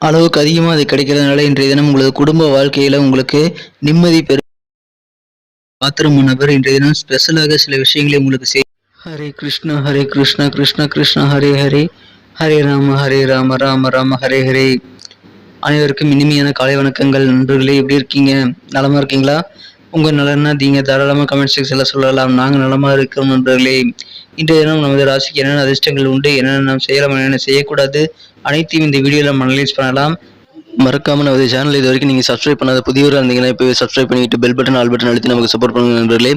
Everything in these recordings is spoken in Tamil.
அளவுக்கு அதிகமாக அது கிடைக்கிறதுனால இன்றைய தினம் உங்களது குடும்ப வாழ்க்கையில் உங்களுக்கு நிம்மதி பெறும் பாத்திரம் நபர் இன்றைய தினம் ஸ்பெஷலாக சில விஷயங்களை உங்களுக்கு செய் ஹரே கிருஷ்ணா ஹரே கிருஷ்ணா கிருஷ்ணா கிருஷ்ணா ஹரே ஹரே. ஹரே ராம ஹரே ராம ராம ராம ஹரே ஹரே. அனைவருக்கும் இனிமையான காலை வணக்கங்கள். நண்பர்களே எப்படி இருக்கீங்க? நலமாக இருக்கீங்களா? உங்கள் நலன்னா நீங்கள் தாராளமாக கமெண்ட் செக்ஷனில் சொல்லலாம். நாங்கள் நலமாக இருக்கிறோம் நண்பர்களே. இன்றைய தினம் நமது ராசிக்கு என்னென்ன அதிர்ஷ்டங்கள் உண்டு என்னென்ன நாம் செய்யலாம் என்னென்ன செய்யக்கூடாது அனைத்தையும் இந்த வீடியோவில் நம்ம அனலைஸ் பண்ணலாம். மறக்காமல் நமது சேனல் இது வரைக்கும் நீங்கள் சப்ஸ்கிரைப் பண்ணாத புதியவராக இருந்தீங்கன்னா இப்போ சப்ஸ்கிரைப் பண்ணிட்டு பெல் பட்டன் ஆல் பட்டன் அழுத்தி நமக்கு சப்போர்ட் பண்ணுங்க நண்பர்களே.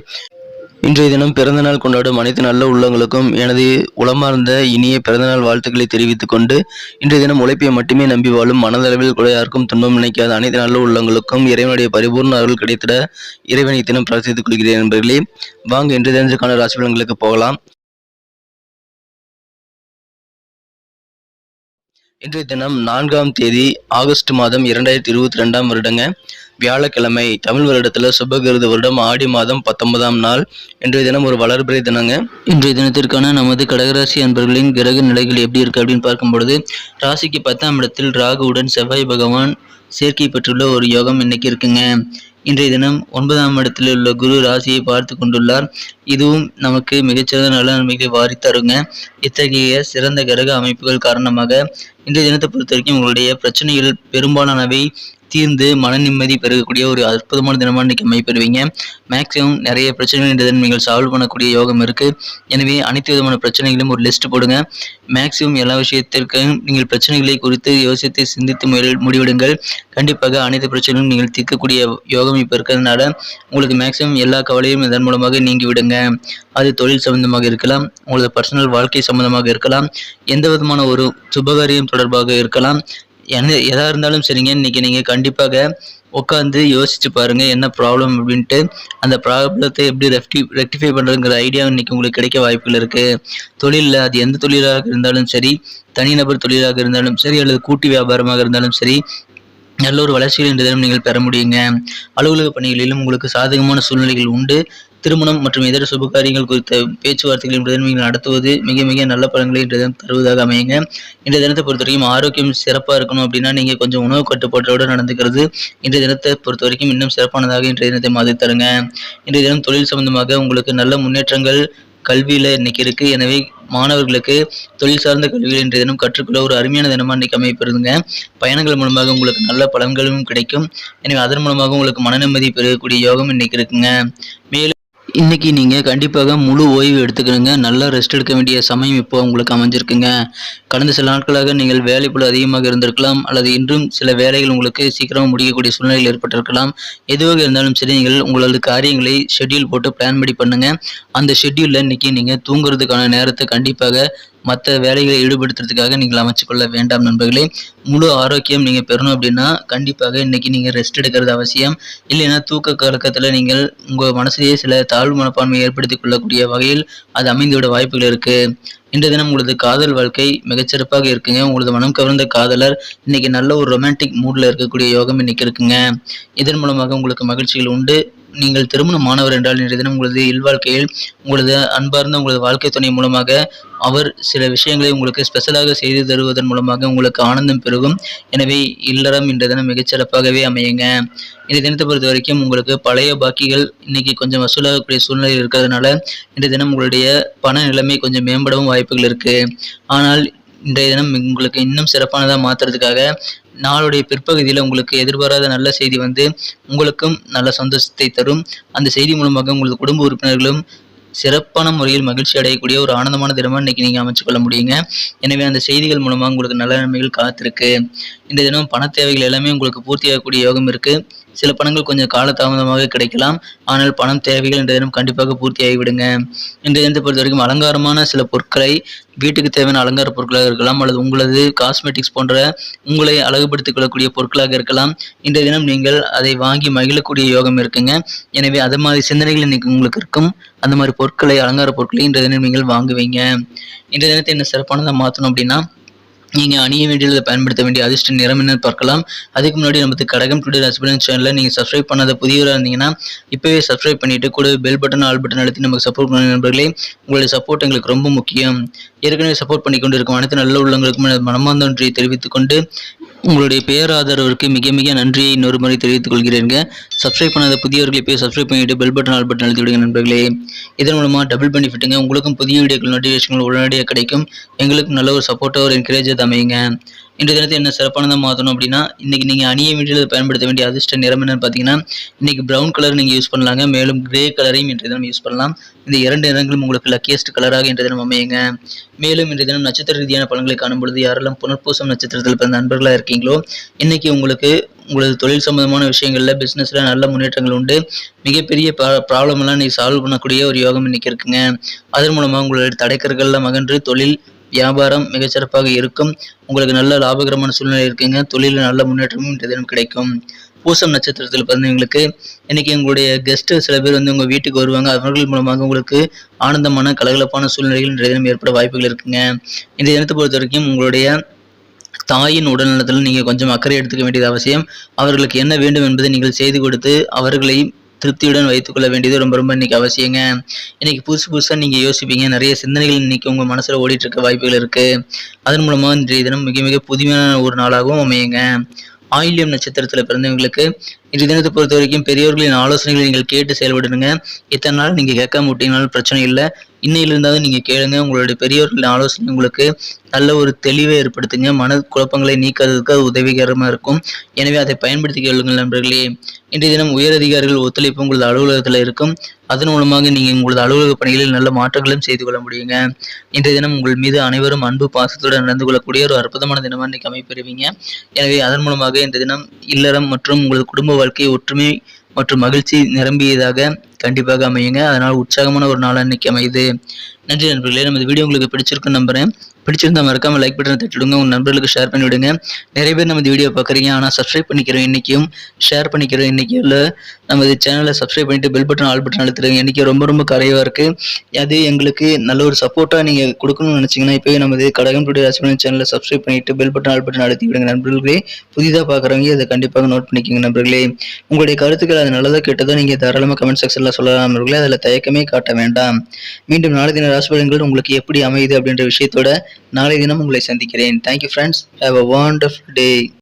இன்றைய தினம் பிறந்தநாள் கொண்டாடும் அனைத்து நல்ல உள்ளங்களுக்கும் எனது உளமார்ந்த இனிய பிறந்தநாள் வாழ்த்துக்களை தெரிவித்துக் கொண்டு இன்றைய தினம் உழைப்பை மட்டுமே நம்பி வாழும் மனதளவில் கூட யாருக்கும் துன்பம் நினைக்காத அனைத்து நல்ல உள்ளங்களுக்கும் இறைவனுடைய பரிபூர்ண அருள் கிடைத்திட இறைவனை தினம் பிரார்த்தித்துக் கொள்கிறேன் நண்பர்களே. வாங்க இன்றைய தினத்துக்கான ராசி பலன்களுக்கு போகலாம். இன்றைய தினம் நான்காம் தேதி ஆகஸ்ட் மாதம் இரண்டாயிரத்தி இருபத்தி ரெண்டாம் வருடங்க. வியாழக்கிழமை தமிழ் வருடத்தில் சுபகிருத வருடம் ஆடி மாதம் பத்தொன்பதாம் நாள். இன்றைய தினம் ஒரு வளர்பிறை தினங்க. இன்றைய தினத்திற்கான நமது கடகராசி அன்பர்களின் கிரக நிலைகள் எப்படி இருக்கு அப்படின்னு பார்க்கும்பொழுது ராசிக்கு பத்தாம் இடத்தில் ராகுவுடன் செவ்வாய் பகவான் சேர்க்கை பெற்றுள்ள ஒரு யோகம் இன்னைக்கு இருக்குங்க. இன்றைய தினம் ஒன்பதாம் இடத்தில் உள்ள குரு ராசியை பார்த்து கொண்டுள்ளார். இதுவும் நமக்கு மிகச்சிறந்த நல்ல நன்மைகளை வாரி தருங்க இத்தகைய சிறந்த கிரக அமைப்புகள் காரணமாக இன்றைய தினத்தை பொறுத்த வரைக்கும் உங்களுடைய பிரச்சனைகள் பெரும்பாலானவை. தீர்ந்து மன நிம்மதி பெறக்கூடிய ஒரு அற்புதமான தினமாக நீங்கள் அமைப்பெறுவீங்க மேக்ஸிமம் நிறைய பிரச்சனைகள் இன்றைய நீங்கள் சால்வ் பண்ணக்கூடிய யோகம் இருக்கு. எனவே அனைத்து விதமான பிரச்சனைகளும் ஒரு லிஸ்ட் போடுங்க. மேக்ஸிமம் எல்லா விஷயத்திற்கும் நீங்கள் பிரச்சனைகளை குறித்து யோசித்து சிந்தித்து முயல் முடிவெடுங்கள். கண்டிப்பாக அனைத்து பிரச்சனைகளும் நீங்கள் தீர்க்கக்கூடிய யோகம் இப்போ இருக்கிறதுனால உங்களுக்கு மேக்ஸிமம் எல்லா கவலையும் இதன் மூலமாக நீங்கி விடுங்க. அது தொழில் சம்பந்தமாக இருக்கலாம் உங்களது பர்சனல் வாழ்க்கை சம்பந்தமாக இருக்கலாம் எந்த விதமான ஒரு சுபகாரியம் தொடர்பாக இருக்கலாம் என்ன எதாக இருந்தாலும் சரிங்க. இன்றைக்கி நீங்கள் கண்டிப்பாக உட்காந்து யோசிச்சு பாருங்கள் என்ன ப்ராப்ளம் அப்படின்ட்டு. அந்த ப்ராப்ளத்தை எப்படி ரெஃப்டி ரெக்டிஃபை பண்ணுறதுங்கிற ஐடியா இன்னைக்கு உங்களுக்கு கிடைக்க வாய்ப்புகள் இருக்குது தொழிலில் அது எந்த தொழிலாக இருந்தாலும் சரி தனிநபர் தொழிலாக இருந்தாலும் சரி அல்லது கூட்டு வியாபாரமாக இருந்தாலும் சரி நல்ல ஒரு வளர்ச்சிகள் இன்றைய தினம் நீங்கள் பெற முடியுங்க. அலுவலக பணிகளிலும் உங்களுக்கு சாதகமான சூழ்நிலைகள் உண்டு. திருமணம் மற்றும் இதர சுபகாரியங்கள் குறித்த பேச்சுவார்த்தைகளின் இன்றைய நடத்துவது மிக மிக நல்ல பலன்களை இன்றைய தினம் தருவதாக அமையுங்க. இன்றைய தினத்தை பொறுத்த வரைக்கும் ஆரோக்கியம் சிறப்பாக இருக்கணும் அப்படின்னா நீங்கள் கொஞ்சம் உணவு கட்டுப்பாட்டோடு நடந்துக்கிறது இன்றைய தினத்தை பொறுத்த வரைக்கும் இன்னும் சிறப்பானதாக இன்றைய தினத்தை மாதிரி தருங்க. இன்றைய தினம் தொழில் சம்பந்தமாக உங்களுக்கு நல்ல முன்னேற்றங்கள் கல்வியில் இன்னைக்கு இருக்கு. எனவே மாணவர்களுக்கு தொழில் சார்ந்த கல்வியில் இன்றைய தினம் கற்றுக்கொள்ள ஒரு அருமையான தினமாக இன்னைக்கு அமைப்பிருந்துங்க பயணங்கள் மூலமாக உங்களுக்கு நல்ல பலன்களும் கிடைக்கும். எனவே அதன் மூலமாக உங்களுக்கு மன நிம்மதி பெறக்கூடிய யோகம் இன்னைக்கு இருக்குங்க. மேலும் இன்னைக்கு நீங்கள் கண்டிப்பாக முழு ஓய்வு எடுத்துக்கணுங்க. நல்லா ரெஸ்ட் எடுக்க வேண்டிய சமயம் இப்போ உங்களுக்கு அமைஞ்சிருக்குங்க. கடந்த சில நாட்களாக நீங்கள் வேலைப்பளு அதிகமாக இருந்திருக்கலாம். அல்லது இன்றும் சில வேலைகள் உங்களுக்கு சீக்கிரமாக முடிக்கக்கூடிய சூழ்நிலைகள் ஏற்பட்டிருக்கலாம். எதுவாக இருந்தாலும் சரி நீங்கள் உங்களது காரியங்களை ஷெட்யூல் போட்டு பிளான் படி பண்ணுங்கள் அந்த ஷெட்யூலில் இன்றைக்கி நீங்கள் தூங்குறதுக்கான நேரத்தை கண்டிப்பாக மற்ற வேலைகளை ஈடுபடுத்துறதுக்காக நீங்கள் அமைச்சுக்கொள்ள வேண்டாம் நண்பர்களே. முழு ஆரோக்கியம் நீங்கள் பெறணும் அப்படின்னா கண்டிப்பாக இன்றைக்கி நீங்கள் ரெஸ்ட் எடுக்கிறது அவசியம். இல்லைன்னா தூக்க கலக்கத்தில் நீங்கள் உங்கள் மனசிலேயே சில தாழ்வு மனப்பான்மை ஏற்படுத்திக் கொள்ளக்கூடிய வகையில் அது அமைந்துவிட வாய்ப்புகள் இருக்குது இன்றைய தினம் உங்களது காதல் வாழ்க்கை மிகச்சிறப்பாக இருக்குங்க. உங்களது மனம் கவர்ந்த காதலர் இன்னைக்கு நல்ல ஒரு ரொமான்டிக் மூடில் இருக்கக்கூடிய யோகம் இன்னைக்கு இருக்குங்க. இதன் மூலமாக உங்களுக்கு மகிழ்ச்சிகள் உண்டு. நீங்கள் திருமண மாணவர் என்றால் இன்றைய தினம் உங்களது இல்வாழ்க்கையில் உங்களது அன்பார்ந்த உங்களது வாழ்க்கை துணை மூலமாக அவர் சில விஷயங்களை உங்களுக்கு ஸ்பெஷலாக செய்து தருவதன் மூலமாக உங்களுக்கு ஆனந்தம் பெருகும். எனவே இல்லறம் இன்றைய தினம் மிகச்சிறப்பாகவே அமையுங்க. இந்த தினத்தை பொறுத்த வரைக்கும் உங்களுக்கு பழைய பாக்கிகள் இன்னைக்கு கொஞ்சம் வசூலாகக்கூடிய சூழ்நிலை இருக்கிறதுனால இன்றைய தினம் உங்களுடைய பண நிலைமை கொஞ்சம் மேம்படவும் வாய்ப்புகள் இருக்கு. ஆனால் இன்றைய தினம் உங்களுக்கு இன்னும் சிறப்பானதாக மாற்றுறதுக்காக நாளுடைய பிற்பகுதியில் உங்களுக்கு எதிர்பாராத நல்ல செய்தி வந்து உங்களுக்கும் நல்ல சந்தோஷத்தை தரும். அந்த செய்தி மூலமாக உங்களது குடும்ப உறுப்பினர்களும் சிறப்பான முறையில் மகிழ்ச்சி அடையக்கூடிய ஒரு ஆனந்தமான தினமாக இன்னைக்கு நீங்கள் அமைச்சுக்கொள்ள முடியுங்க. எனவே அந்த செய்திகள் மூலமாக உங்களுக்கு நல்ல நன்மைகள் காத்திருக்கு. இந்த தினம் பண தேவைகள் எல்லாமே உங்களுக்கு பூர்த்தியாகக்கூடிய யோகம் இருக்குது சில பணங்கள் கொஞ்சம் காலதாமதமாக கிடைக்கலாம். ஆனால் பணம் தேவைகள் இந்த தினம் கண்டிப்பாக பூர்த்தியாகிவிடுங்க. இந்த தினத்தை பொறுத்த வரைக்கும் அலங்காரமான சில பொருட்களை வீட்டுக்கு தேவையான அலங்கார பொருட்களாக இருக்கலாம் அல்லது உங்களது காஸ்மெட்டிக்ஸ் போன்ற உங்களை அழகுபடுத்திக் கொள்ளக்கூடிய பொருட்களாக இருக்கலாம். இன்றைய தினம் நீங்கள் அதை வாங்கி மகிழக்கூடிய யோகம் இருக்குங்க. எனவே அது மாதிரி சிந்தனைகள் இன்னைக்கு உங்களுக்கு இருக்கும். அந்த மாதிரி பொருட்களை அலங்கார பொருட்களை இன்றைய தினம் நீங்கள் வாங்குவீங்க. இன்றைய தினத்தை என்ன சிறப்பானதாக மாற்றணும் அப்படின்னா நீங்கள் அணிய வேண்டியதை பயன்படுத்த வேண்டிய அதிர்ஷ்ட நிறம் என்ன பார்க்கலாம். அதுக்கு முன்னாடி நமக்கு கடகம் டுடே ரசிபலன் சேனலில் நீங்கள் சப்ஸ்கிரைப் பண்ணாத புதியவராக இருந்தீங்கன்னா இப்போவே சப்ஸ்கிரைப் பண்ணிவிட்டு கூட பெல் பட்டன் ஆல் பட்டன் அழுத்தி நமக்கு சப்போர்ட் பண்ண நண்பர்களே. உங்களுடைய சப்போர்ட் எங்களுக்கு ரொம்ப முக்கியம். ஏற்கனவே சப்போர்ட் பண்ணி கொண்டு இருக்கும் அனைத்து நல்ல உள்ளங்களுக்கும் மனமார்ந்த நன்றியை தெரிவித்துக் கொண்டு உங்களுடைய பேராதரவிற்கு மிக மிக நன்றியை இன்னொரு முறை தெரிவித்துக் கொள்கிறேங்க சப்ஸ்கிரைப் பண்ணாத புதியவர்களை போய் சப்ஸ்கிரைப் பண்ணிட்டு பெல் பட்டன் ஆல் பட்டன் அழுத்தி விடுங்க நண்பர்களே. இதன் மூலமாக டபுள் பெனிஃபிட்டுங்க உங்களுக்கும் புதிய வீடியோக்கள் நோட்டிஃபிகேஷன்கள் உடனடியாக கிடைக்கும். எங்களுக்கும் நல்ல ஒரு சப்போர்ட்டாக ஒரு என்கரேஜாக அமையுங்க. இன்றைய தினத்தை என்ன சிறப்பானதாக மாற்றணும் அப்படின்னா இன்றைக்கி நீங்கள் அணிய வேண்டியது பயன்படுத்த வேண்டிய அதிர்ஷ்ட நிறம் என்னன்னு பார்த்தீங்கன்னா இன்றைக்கி ப்ரௌன் கலர் நீங்கள் யூஸ் பண்ணலாங்க. மேலும் கிரே கலரையும் இன்றைய தினம் யூஸ் பண்ணலாம். இந்த இரண்டு நிறங்களும் உங்களுக்கு லக்கியஸ்ட் கலராக இன்றைய தினம் அமையுங்க. மேலும் இன்றைய தினம் நட்சத்திர ரீதியான பலன்களை காணும் பொழுது யாரெல்லாம் புனர்பூசம் நட்சத்திரத்தில் பிறந்த நண்பர்களாக இருக்கீங்களோ இன்னைக்கு உங்களுக்கு உங்களது தொழில் சம்பந்தமான விஷயங்களில் பிஸ்னஸில் நல்ல முன்னேற்றங்கள் உண்டு. மிகப்பெரிய ப்ராப்ளம் எல்லாம் நீ சால்வ் பண்ணக்கூடிய ஒரு யோகம் இன்னைக்கு இருக்குங்க. அதன் மூலமாக உங்களுடைய தடைக்கர்கள்லாம் மகன்று தொழில் வியாபாரம் மிகச்சிறப்பாக இருக்கும். உங்களுக்கு நல்ல லாபகரமான சூழ்நிலை இருக்குங்க. தொழிலில் நல்ல முன்னேற்றமும் இன்றைய தினம் கிடைக்கும். பூசம் நட்சத்திரத்தில் பிறந்தவங்களுக்கு இன்னைக்கு உங்களுடைய கெஸ்ட்டு சில பேர் வந்து உங்கள் வீட்டுக்கு வருவாங்க. அவர்கள் மூலமாக உங்களுக்கு ஆனந்தமான கலகலப்பான சூழ்நிலைகள் இன்றைய தினம் ஏற்பட வாய்ப்புகள் இருக்குங்க. இந்த தினத்தை பொறுத்த வரைக்கும் உங்களுடைய தாயின் உடல்நலத்தில் நீங்கள் கொஞ்சம் அக்கறை எடுத்துக்க வேண்டியது அவசியம். அவர்களுக்கு என்ன வேண்டும் என்பதை நீங்கள் செய்து கொடுத்து அவர்களை திருப்தியுடன் வைத்துக்கொள்ள வேண்டியது ரொம்ப ரொம்ப இன்னைக்கு அவசியங்க. இன்னைக்கு புதுசு புதுசாக நீங்கள் யோசிப்பீங்க. நிறைய சிந்தனைகள் இன்னைக்கு உங்கள் மனசில் ஓடிட்டு இருக்க வாய்ப்புகள் இருக்குது அதன் மூலமாக இன்றைய தினம் மிக மிக புதுமையான ஒரு நாளாகவும் அமையுங்க. ஆயில்யம் நட்சத்திரத்தில் பிறந்தவங்களுக்கு இன்றைய தினத்தை பொறுத்த வரைக்கும் பெரியவர்களின் ஆலோசனைகளை நீங்கள் கேட்டு செயல்படுங்க. இத்தனை நாள் நீங்கள் கேட்காம விட்டீங்கனாலும் பிரச்சனை இல்லை. இன்னையிலிருந்தாவது நீங்கள் கேளுங்க. உங்களுடைய பெரியவர்களின் ஆலோசனை உங்களுக்கு நல்ல ஒரு தெளிவை ஏற்படுத்துங்க. மன குழப்பங்களை நீக்கிறதுக்கு அது உதவிகரமாக இருக்கும். எனவே அதை பயன்படுத்தி கேளுங்கள் நண்பர்களே. இன்றைய தினம் உயர் அதிகாரிகள் ஒத்துழைப்பு உங்களது அலுவலகத்தில் இருக்கும். அதன் மூலமாக நீங்கள் உங்களது அலுவலக பணிகளில் நல்ல மாற்றங்களும் செய்து கொள்ள முடியுங்க. இன்றைய தினம் உங்கள் மீது அனைவரும் அன்பு பாசத்துடன் நடந்து கொள்ளக்கூடிய ஒரு அற்புதமான தினமாக இன்றைக்கு அமைப்பெறுவீங்க எனவே அதன் மூலமாக இன்றைய தினம் இல்லறம் மற்றும் உங்களது குடும்ப வாழ்க்கையை ஒற்றுமை மற்றும் மகிழ்ச்சி நிரம்பியதாக கண்டிப்பாக அமையுங்க. அதனால் உற்சாகமான ஒரு நாளாக இன்றைக்கி அமையுது. நன்றி நண்பர்களே. நமது வீடியோ உங்களுக்கு பிடிச்சிருக்குன்னு நம்புறேன். பிடிச்சிருந்தா மறக்காமல் லைக் பட்டன் தட்டிடுங்க. உங்கள் நண்பர்களுக்கு ஷேர் பண்ணி விடுங்க நிறைய பேர் நம்ம வீடியோ பார்க்குறீங்க. ஆனால் சப்ஸ்கிரைப் பண்ணிக்கிறோம் இன்றைக்கும் ஷேர் பண்ணிக்கிறோம் இன்றைக்கும் இல்லை. நமது சேனலை சப்ஸ்கிரைப் பண்ணிவிட்டு பெல் பட்டன் ஆல் பட்டன் அழுத்துறீங்க இன்னைக்கு ரொம்ப ரொம்ப கரையாக இருக்கு. அது எங்களுக்கு நல்ல ஒரு சப்போர்ட்டாக நீங்கள் கொடுக்கணும்னு நினச்சிங்கன்னா இப்போவே நமது கடகம் டுடே ராசிபலன் சேனலை சப்ஸ்கிரைப் பண்ணிட்டு பெல் பட்டன் ஆல் பட்டன் அழுத்தி விடுங்க நண்பர்களே. புதிதாக பார்க்குறவங்க அதை கண்டிப்பாக நோட் பண்ணிக்கோங்க நண்பர்களே. உங்களுடைய கருத்துக்கள் அது நல்லதாக கெட்டதோ நீங்கள் தாராளமாக கமெண்ட் செக்ஷனில் சொல்லலாம் நண்பர்களே. அதில் தயக்கமே காட்ட வேண்டாம். மீண்டும் நாளை தின ராசிபலன்கள் உங்களுக்கு எப்படி அமையுது அப்படின்ற விஷயத்தோட நாளை தினம் உங்களை சந்திக்கிறேன். Thank you friends have a wonderful day